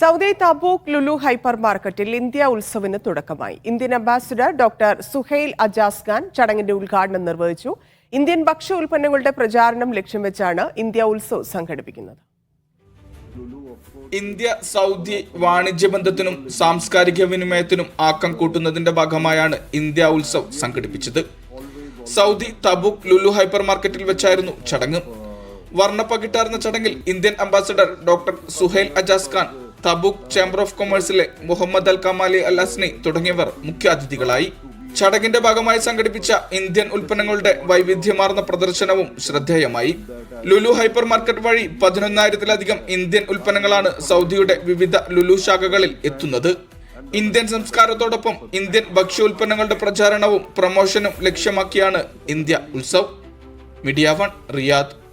Saudi Tabuk Lulu hyper മാർക്കറ്റിൽ India ഉത്സവിന് തുടക്കമായി. Indian ambassador doctor Suhel Ajaz Khan ചടങ്ങിന്റെ ഉദ്ഘാടനം നിർവഹിച്ചു. ഇന്ത്യൻ ഭക്ഷ്യ ഉൽപ്പന്നങ്ങളുടെ പ്രചാരണം ലക്ഷ്യം വെച്ചാണ് ഇന്ത്യ ഉത്സവ് സംഘടിപ്പിക്കുന്നത്. ഇന്ത്യ സൗദി വാണിജ്യ ബന്ധത്തിനും സാംസ്കാരിക വിനിമയത്തിനും ആക്കം കൂട്ടുന്നതിന്റെ ഭാഗമായാണ് ഇന്ത്യ ഉത്സവ് സംഘടിപ്പിച്ചത്. സൗദി തബൂക്ക് ലുലു ഹൈപ്പർ മാർക്കറ്റിൽ വെച്ചായിരുന്നു ചടങ്ങ്. വർണപ്പകിട്ടാർന്ന ചടങ്ങിൽ Indian ambassador doctor Suhail Ajaz Khan Tabuk chamber of കൊമേഴ്സിലെ Mohammed Al Kamali Al Asni തുടങ്ങിയവർ മുഖ്യാതിഥികളായി. ചടങ്ങിന്റെ ഭാഗമായി സംഘടിപ്പിച്ച ഇന്ത്യൻ ഉൽപ്പന്നങ്ങളുടെ വൈവിധ്യമാർന്ന പ്രദർശനവും ശ്രദ്ധേയമായി. ലുലു ഹൈപ്പർ മാർക്കറ്റ് വഴി പതിനൊന്നായിരത്തിലധികം ഇന്ത്യൻ ഉൽപ്പന്നങ്ങളാണ് സൗദിയുടെ വിവിധ ലുലു ശാഖകളിൽ എത്തുന്നത്. ഇന്ത്യൻ സംസ്കാരത്തോടൊപ്പം ഇന്ത്യൻ ഭക്ഷ്യോൽപ്പന്നങ്ങളുടെ പ്രചാരണവും പ്രമോഷനും ലക്ഷ്യമാക്കിയാണ് India Utsav. Media one Riyadh.